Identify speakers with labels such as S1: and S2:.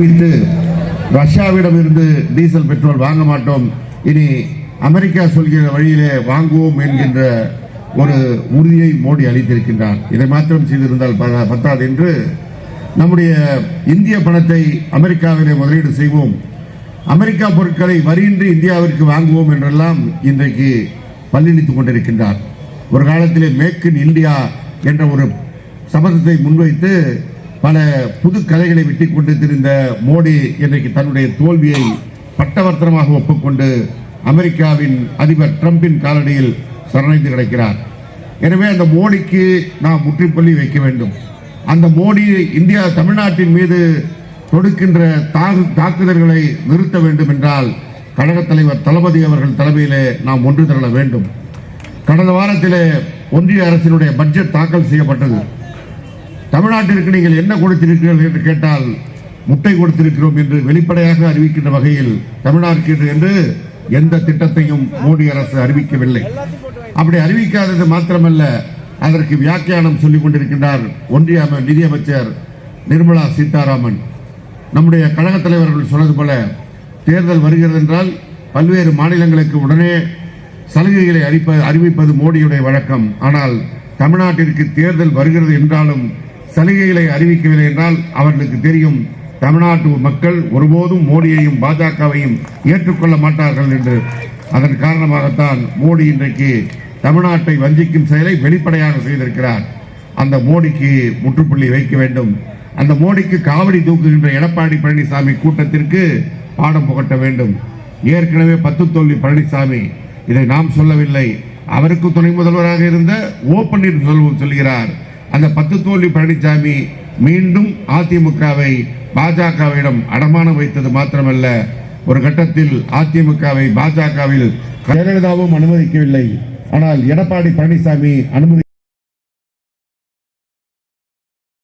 S1: அறிவித்து ரஷ்யாவிடம் இருந்து diesel petrol வாங்க மாட்டோம். இனி அமெரிக்கா சொல்கிற வழியிலே வாங்குவோம் என்கின்ற ஒரு உறுதியை மோடி அளித்திருக்கின்றார். இதை மாத்திரம் செய்திருந்தால் பத்தாது என்று நம்முடைய இந்திய பணத்தை அமெரிக்காவிலே முதலீடு செய்வோம். அமெரிக்கா பொருட்களை வரியின்றி இந்தியாவிற்கு வாங்குவோம் என்றெல்லாம் இன்றைக்கு பல்லிழித்துக் கொண்டிருக்கின்றார். ஒரு காலத்திலே மேக் இன் இந்தியா என்ற ஒரு சபதத்தை முன்வைத்து பல புது கலைகளை வெட்டி கொண்டு மோடி இன்றைக்கு தன்னுடைய தோல்வியை பட்டவர்த்தனமாக ஒப்புக்கொண்டு அமெரிக்காவின் அதிபர் ட்ரம்பின் காலடியில் சரணடைந்து கிடக்கிறார். எனவே அந்த மோடிக்கு நாம் முற்றுப்புள்ளி வைக்க வேண்டும். அந்த மோடி இந்தியா தமிழ்நாட்டின் மீது தொடுக்கின்ற தாக்கு- தாக்குதல்களை நிறுத்த வேண்டும் என்றால் கழகத் தலைவர் தளபதி அவர்கள் தலைமையிலே நாம் ஒன்று திரள வேண்டும். கடந்த வாரத்திலே ஒன்றிய அரசினுடைய பட்ஜெட் தாக்கல் செய்யப்பட்டது. தமிழ்நாட்டிற்கு நீங்கள் என்ன கொடுத்திருக்கிறீர்கள் என்று கேட்டால் முட்டை கொடுத்திருக்கிறோம் என்று வெளிப்படையாக அறிவிக்கின்ற வகையில் தமிழ்நாட்டிற்கு என்று எந்த திட்டத்தையும் மோடி அரசு அறிவிக்கவில்லை. அப்படி அறிவிக்காதது மாத்திரமல்ல அதற்கு வியாக்கியானம் சொல்லிக் கொண்டிருக்கின்றார் ஒன்றிய நிதியமைச்சர் நிர்மலா சீதாராமன். நம்முடைய கழகத் தலைவர்கள் சொன்னது போல தேர்தல் வருகிறது என்றால் பல்வேறு மாநிலங்களுக்கு உடனே சலுகைகளை அறிப்ப அறிவிப்பது மோடியுடைய வழக்கம். ஆனால் தமிழ்நாட்டிற்கு தேர்தல் வருகிறது என்றாலும் சலுகைகளை அறிவிக்கவில்லை என்றால் அவர்களுக்கு தெரியும் தமிழ்நாட்டு மக்கள் ஒருபோதும் மோடியையும் பாஜகவையும் ஏற்றுக்கொள்ள மாட்டார்கள் என்று. அதன் காரணமாகத்தான் மோடி இன்றைக்கு தமிழ்நாட்டை வஞ்சிக்கும் செயலை வெளிப்படையாக செய்திருக்கிறார். அந்த மோடிக்கு முற்றுப்புள்ளி வைக்க வேண்டும். அந்த மோடிக்கு காவடி தூக்குகின்ற எடப்பாடி பழனிசாமி கூட்டத்திற்கு பாடம் புகட்ட வேண்டும். ஏற்கனவே பத்து தோல்வி பழனிசாமி. இதை நாம் சொல்லவில்லை. அவருக்கு துணை முதல்வராக இருந்த ஓ பன்னீர்செல்வம் சொல்கிறார். அந்த பத்து தோல்வி பழனிசாமி மீண்டும் அதிமுகவை பாஜகவிடம் அடமானம் வைத்தது மாத்திரமல்ல ஒரு கட்டத்தில் அதிமுகவை பாஜகவில் ஜெயலலிதாவும் அனுமதிக்கவில்லை. ஆனால் எடப்பாடி பழனிசாமி அனுமதி